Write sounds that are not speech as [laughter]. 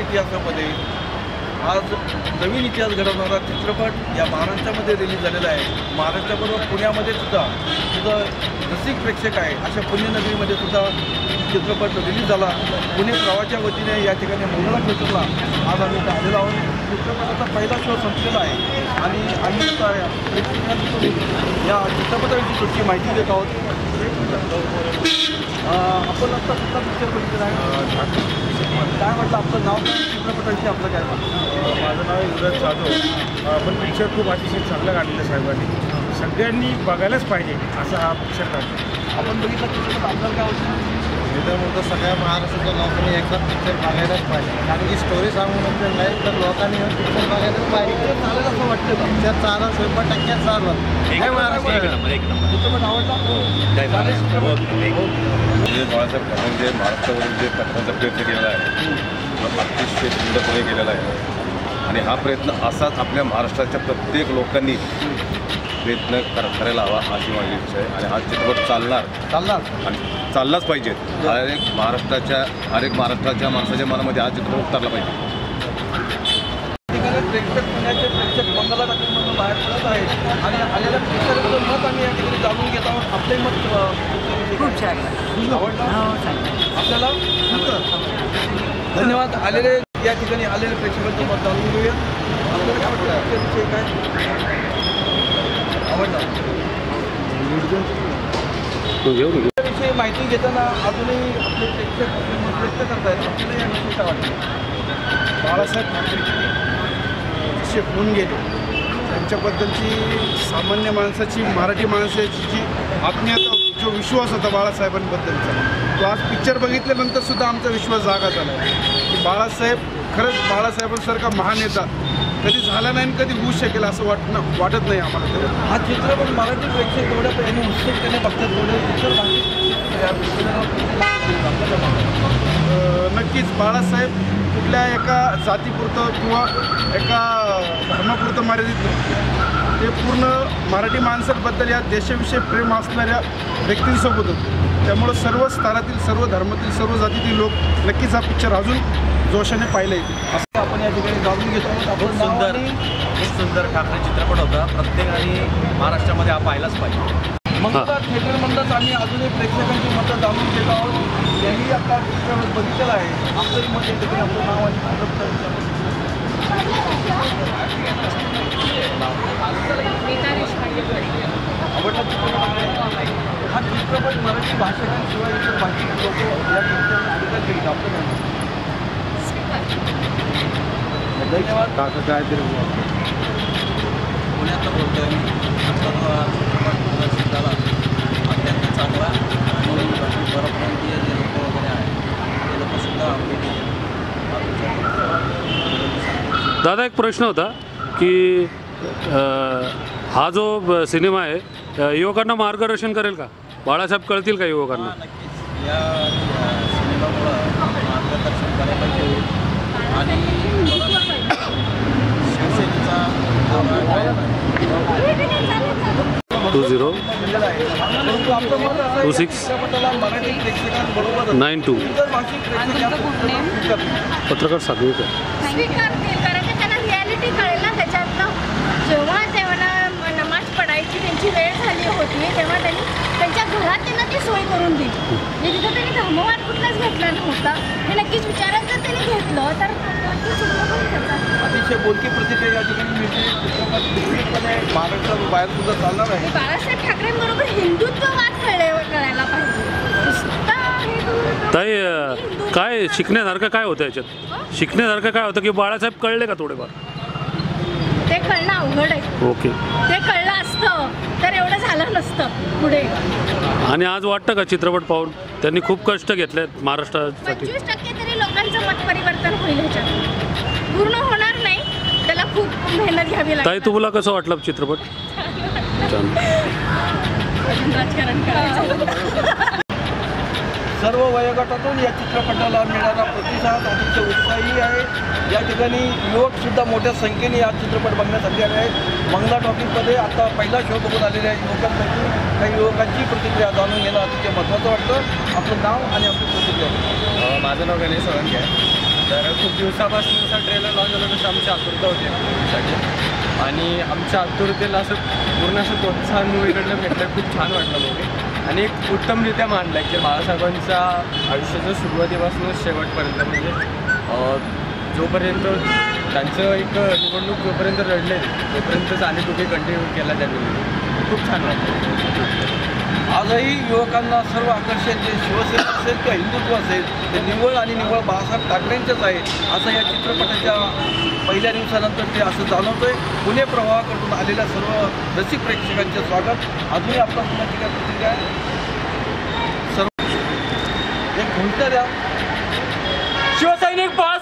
इतिहासामध्ये आज नवीन इतिहास घडवणारा चित्रपट या महाराष्ट्रामध्ये रिलीज झालेला आहे. महाराष्ट्राबरोबर पुण्यामध्ये सुद्धा तिथं रसिक प्रेक्षक आहे. अशा पुण्यनगरीमध्ये सुद्धा चित्रपट रिलीज झाला. पुणे प्रवाच्या वतीने या ठिकाणी मंगळा थिएटरला आज आम्ही आलेलो आहोत. चित्रपटाचा पहिला शो संपलेला आहे. आणि आम्ही सुद्धा या या चित्रपटाविषयी थोडीशी माहिती देत आहोत. आपण आता कुठला पिक्चर बघितलेला आहे. काय म्हटलं आपलं नाव? काय चित्रपटाविषयी आपलं काय? माझं नाव युवराज जाधव. पण पिक्चर खूप अतिशय चांगलं काढलेलं साहेबांनी. सगळ्यांनी बघायलाच पाहिजे असा हा पिक्चर काढला आपण बघितला चित्रपट आपल्याला काय वाटतं तर सगळ्या महाराष्ट्राच्या लोकांनी एकदा पिक्चर बघायलाच पाहिजे. कारण की स्टोरी सांगून उपयोग नाही तर लोकांनी पिक्चर बघायलाच पाहिजे. चालेल असं वाटतं पिक्चर चालत शंभर टक्क्यात चालत काय महाराष्ट्र चित्रपट आवडला चालेल म्हणजे बाळासाहेब ठाकरे जे महाराष्ट्रावरून जे पथकाचा प्रयत्न केलेला आहे तो अतिशय सुंदरपणे केलेला आहे आणि हा प्रयत्न असाच आपल्या महाराष्ट्राच्या प्रत्येक लोकांनी प्रयत्न कर करायला हवा अशी माझी इच्छा आहे. आणि हा चित्रपट चालणार. चालणार. आणि चाललाच पाहिजे. हर एक महाराष्ट्राच्या हर एक महाराष्ट्राच्या माणसाच्या मनामध्ये हा चित्रपट उतरला पाहिजे. ठिकाणी प्रेक्षक पुण्याचे प्रेक्षक मंगला टाकीमधून बाहेर पडत आहेत. आणि आलेल्या प्रेक्षकांचं मत आम्ही या ठिकाणी जाणून घेत आहोत. आपले मत अं, खूप छान आवडलं? हो आपल्याला धन्यवाद. आलेले या ठिकाणी आलेले प्रेक्षकांचं मत जाणून घेऊया. आपल्याला काय वाटतं? पिक्चरविषयी काय? आवडलं? विषयी माहिती घेताना अजूनही आपले प्रेक्षक आपले मत व्यक्त करतायत. आपल्याला याविषयी काय वाटतं? बाळासाहेब ठाकरे जसे होऊन गेले त्यांच्याबद्दलची सामान्य माणसाची मराठी माणसाची जी आत्मीयता जो विश्वास होता बाळासाहेबांबद्दलचा तो आज पिक्चर बघितल्यानंतर सुद्धा आमचा विश्वास जागा झाला. आहे बाळासाहेब खरंच बाळासाहेबांसारखा महान नेता कधी झाला नाही आणि कधी होऊ शकेल असं वाटणं वाटत नाही आम्हाला हा चित्रपट मराठी प्रेक्षक एवढ्या यांनी उत्सुकतेने बघतात तेवढे नक्कीच बाळासाहेब कुठल्या एका जातीपुरतं किंवा एका धर्मापुरतं मर्यादित नव्हते ते पूर्ण मराठी माणसांबद्दल या देशाविषयी प्रेम असणाऱ्या व्यक्तींसोबत होते. त्यामुळं सर्व स्तरातील सर्व धर्मातील सर्व जातीतील लोक नक्कीच हा पिक्चर अजून जोशाने पाहिला येतील असं आपण या ठिकाणी जाणून घेतो आहोत. आपण नाव सुंदर खूप सुंदर ठाकरे चित्रपट होता. प्रत्येकाने महाराष्ट्रामध्ये हा पाहिलाच पाहिजे. मंगला थिएटर म्हणतात आम्ही अजूनही प्रेक्षकांची मतं जाणून घेत आहोत. यांनी आपला चित्रपट बघितलेला आहे. आपलं मत या ठिकाणी आपलं नाव आणि हा चित्रपट मराठी भाषकांशिवाय इतर भाषिक लोक या काय मत? धन्यवाद. काका काय तरी पुण्यातलं बोलतोय मी. चित्रपट झाला अत्यंत चांगला आणि बाकी परप्रांतीय जे लोक वगैरे आहेत ते लोकसुद्धा आवडीने दादा एक प्रश्न होता की हा जो ब- सिनेमा आहे युवकांना मार्गदर्शन करेल का? बाळासाहेब कळतील का युवकांना? नक्कीच. या अ, सिनेमामुळं मार्गदर्शन करायला पाहिजे आणि शिवसेनेचा टू झिरो दिलेला आहे परंतु आपलं मत असं आहे Two की six. चित्रपटाला मराठी प्रेक्षकांबरोबर नाईन टू इतर भाषिक प्रेक्षक या चित्रपटाला स्वीकारतील. पत्रकार सागवेकर स्वीकारतील कारण की त्यांना रियालिटी कळेल ना त्याच्यातनं जेव्हा तेव्हा नमाज पडायची त्यांची वेळ झाली होती तेव्हा त्यांनी त्यांच्या घरात त्यांना सोय करून दिली म्हणजे तिथं त्यांनी धर्मवाद कुठलाच घेतला नव्हता. हे नक्कीच विचारात जर त्यांनी घेतलं तर. अतिशय बोलकी प्रतिक्रिया या ठिकाणी मिळते. चित्रपट निश्चितपणे महाराष्ट्रात बाहेर सुद्धा चालणार आहे. आणि बाळासाहेब ठाकरेंबरोबर हिंदुत्ववाद कळले कळायला पाहिजे. नुसता हे करून- ताई काय शिकण्यासारखं काय होतं याच्यात? शिकण्यासारखं काय होतं की बाळासाहेब कळले का थोडेफार? ते कळणं अवघड आहे. ओके. ते कळलं असतं तर एवढं झालं नसतं पुढे. आणि आज वाटतं का चित्रपट पाहून? त्यांनी खूप कष्ट घेतले आहेत महाराष्ट्रासाठी. पंचवीस टक्के तरी लोकांचं मत परिवर्तन होईल ह्याच्यात. पूर्ण होणार नाही त्याला खूप मेहनत घ्यावी ताई लागते तुम्हाला कसं वाटलं चित्रपट? छान. [laughs] राजकारण करायचं. सर्व वयोगटातून या चित्रपटाला मिळणारा प्रतिसाद अतिशय उत्साही आहे. या ठिकाणी युवकसुद्धा मोठ्या संख्येने हा चित्रपट बघण्यासाठी आले आहेत. मंगला टॉकीजमध्ये आता पहिला शो बघून आलेले आहे युवकांपैकी. काही युवकांची प्रतिक्रिया जाणून घेणं अतिशय महत्त्वाचं वाटतं. आपलं नाव आणि आपली प्रतिक्रिया. माझं नाव गणेश सोळंके आहे. तर खूप दिवसापासून असा ट्रेलर लॉन्च झाला तशी आमची आतुरता होती आणि आमच्या आतुरतेला असं पूर्ण असं प्रोत्साहन मूवीकडनं भेटलं. खूप छान वाटलं मूवी आणि एक उत्तमरित्या मांडलं आहे की बाळासाहेबांच्या आयुष्याच्या सुरुवातीपासूनच शेवटपर्यंत म्हणजे जोपर्यंत त्यांचं एक निवडणूक जोपर्यंत रडले तोपर्यंत आणि कुठे कंटिन्यू केला त्यांनी. खूप छान वाटतं आजही युवकांना सर्व आकर्षण जे शिवसेना असेल किंवा हिंदुत्व असेल ते निव्वळ आणि निवळ बाळासाहेब ठाकरेंचंच आहे असं या चित्रपटाच्या पहिल्या दिवसानंतर ते असं जाणवतोय. पुणे प्रवाहाकडून आलेल्या सर्व रसिक प्रेक्षकांचे स्वागत. अजूनही आपला कुणाची प्रतिक्रिया आहे. सर्व एक भूमिका द्या. शिवसैनिक पाहा